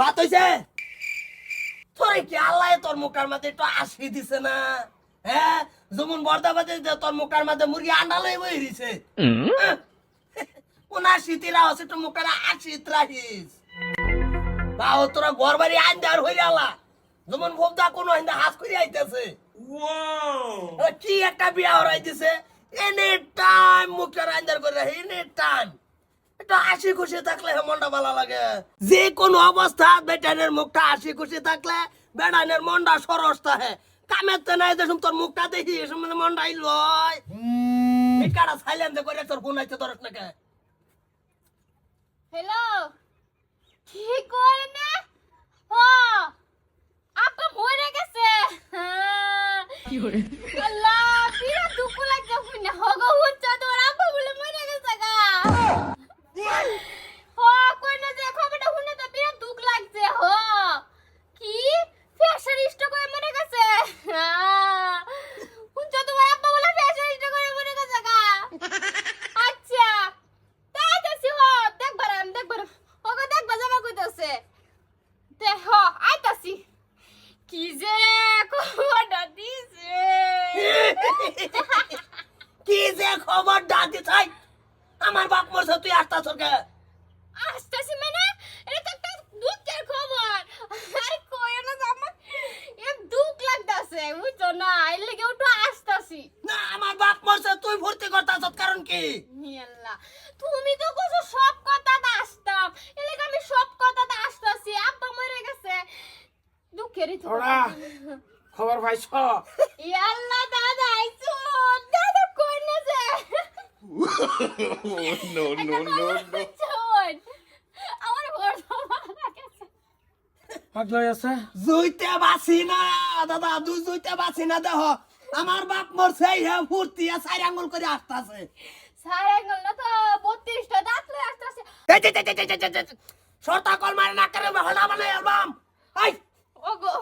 ভাত হইছে? তোরে কি আল্লাহ তোর মুখার মাঝে একটু আসি দিছে না? হ্যাঁ যেমন বর্দাবাদে যে তোর মুখার মাঝে মুরগি আন্ডা লই বই দিছে। কোন শীতিরা আছে একটু মুখার আসিত রাখিস। বাও তোরা ঘর বাড়ি আন্দার হইলে আলা যেমন ভোগদা কোনো আইন্দা হাস করে আইতেছে। কি একটা বিয়া হরাই দিছে। এনি মুখটা আন্দার করে রাখে এনি টাইম এটা হাসি খুশি থাকলে মনটা ভালো লাগে। যে কোনো অবস্থা বেটানের মুখটা হাসি খুশি থাকলে বেটানের মনটা সরস থাকে। কামের তো নাই দেখুন তোর মুখটা দেখি এসব মানে মনটা লয় মিকাটা সাইলেন্ট করে তোর ফোন আইতে তোর নাকি হ্যালো কি করে না ও আপা মরে গেছে। কি করে আল্লাহ বিরা দুঃখ লাগছে শুনে হগো হুচ্চা তোর আপা বলে মরে গেছে গা হ কই না যে খবরটা শুনে তো বিরা দুঃখ লাগছে হ কি ফ্যাশন স্টক করে মরে গেছে হুচ্চা তোমার আপা বলে ফ্যাশন স্টক করে মরে গেছে গা আচ্ছা তাইতাছি হ দেখবার আমি দেখবার ওকে দেখবা যাবা কইতাছে তে হ আইতাছি যে খবরটা দিছে। কি যে খবর দাদি চাই আমার বাপ মরছে তুই আসতা সরকে আসতাছি মানে? এটা তো দুঃখের খবর। আরে কই না আমার এ দুঃখ লাগতাছে বুঝছ না? এর লেগে একটু আসতাছি। না আমার বাপ মরছে তুই ভর্তি করতাছ কারণ কি? আল্লাহ তুমি তো কইছো সব কথাতে আসতাম এর লেগে আমি সব কথাতে আসতাছি আব্বা মরে গেছে তো ওরা খবর পাইছ ইয়াল্লা দাদা আইছো দাদা কই না যে no, no, no. চল আমার বড় মারা গেছে পাগল আছে জুইতে বাসি না দাদা দুই জুইতে বাসি না দেহ আমার বাপ মরছে হে ফুর্তি চার আঙ্গুল করে আসতাছে সারা আঙ্গুল না তো বত্রিশটা দাঁত লয়ে আসতেছে সরতা কল মারে না করে হলা মানে অ্যালবাম আই ওগো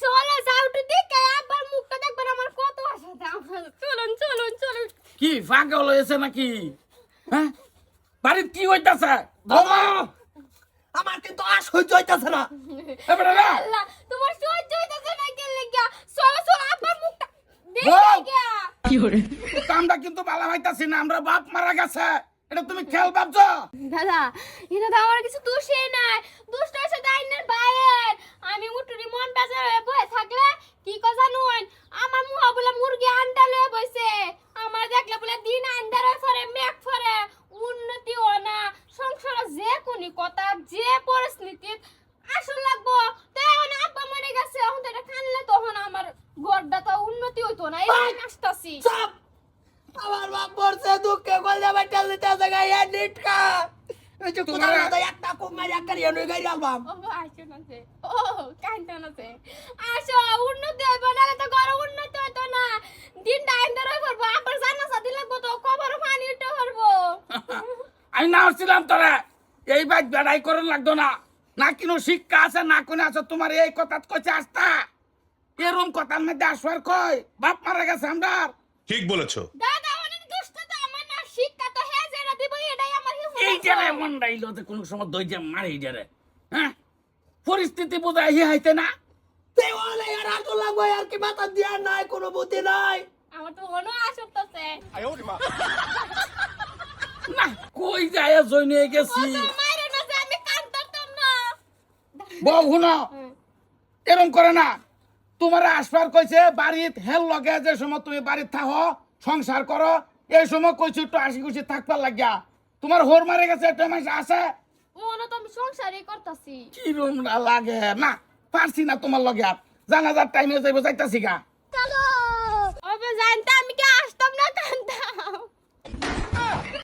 চলে যাও একটু দেখে আবার মুখটা দেখবেন আমার কত আশা চলুন চলুন চলুন। কি পাগল হয়েছে নাকি? হ্যাঁ? বাড়ির কি হইতাছে? বাবা আমার কিন্তু আশ হইতে হইতাছে না। এবারে না তোমার সহ্য হইতাছে না কে লাগিয়া। চলো চলো আবার মুখটা! দেখে কামটা কিন্তু ভালো হইতাছি না আমরা বাপ মারা গেছে। এটা তুমি খেয়াল ভাবছ? দাদা এটা তো আমার কিছু দোষই নাই। দোষটা হচ্ছে দাইনের বাইরের আমি উঠুরি মন বেজার হয়ে বসে থাকলে কি কথা নয় আমার মুহা বলে মুরগি আন্ডা লয়ে বসে আমার দেখলে বলে দিন আন্ডার ফরে মেঘ ফরে উন্নতি ও না সংসার যে কোনি কথা যে পরিস্থিতি আসল লাগবো তাই এখন আব্বা মরে গেছে এখন তো এটা খানলে তখন আমার গড়টা তো উন্নতি হইতো না এই আসতাছি। চাপ! আমার বাপ মরছে দুঃখে কল যাবে টেল দিতে জায়গা এ নিটকা! এই যে কোথাও না একটা কুম মারি একটা রিয়া নই গাড়ি অ্যালবাম ও আসো না সে ও কাইন্তা না সে আসো উন্নতি হইব না তো ঘর উন্নতি হইতো না। দিন টাইম ধরে করব আবার জানা সাথে লাগবো তো কবর পানি আমি না আসছিলাম তোরা। এই বাইক বেড়াই করন লাগতো না। না কিনো শিক্ষা আছে না কোনে আছে তোমার এই কথা কইছে আসতা। এরম কথার মধ্যে আসবার কই বাপ মারা গেছে আমরা ঠিক বলেছ। দাদা অনেক দুষ্ট তো আমার না শিক্ষা তো হে যেটা দিব এটাই আমার এই যারে মন রাইলো যে কোনো সময় দই যে মারে এই যারে হ্যাঁ? পরিস্থিতি বোঝাই হি হাইতে না। তুই বলে আর আটো লাগবে আর কি মাথা দিয়া নাই কোনো বুদ্ধি নাই। আমার তো মনে আসতেছে না কই যায় জয় নিয়ে গেছি। না যে আমি কান্দতাম না। বউ হুনো এরম করে না। তোমার আসবার কইছে বাড়িত হেল লগে যে সময় তুমি বাড়িত থাকো সংসার করো এই সময় কইছো একটু হাসি খুশি থাকবার লাগিয়া। তোমার হোর মারে গেছে একটা মাস আছে। মনে তো আমি সংসারই করতাছি। কিরম না লাগে? না পারছি না তোমার লগে। আর জানাজার টাইমে যাইব যাইতাছি গা।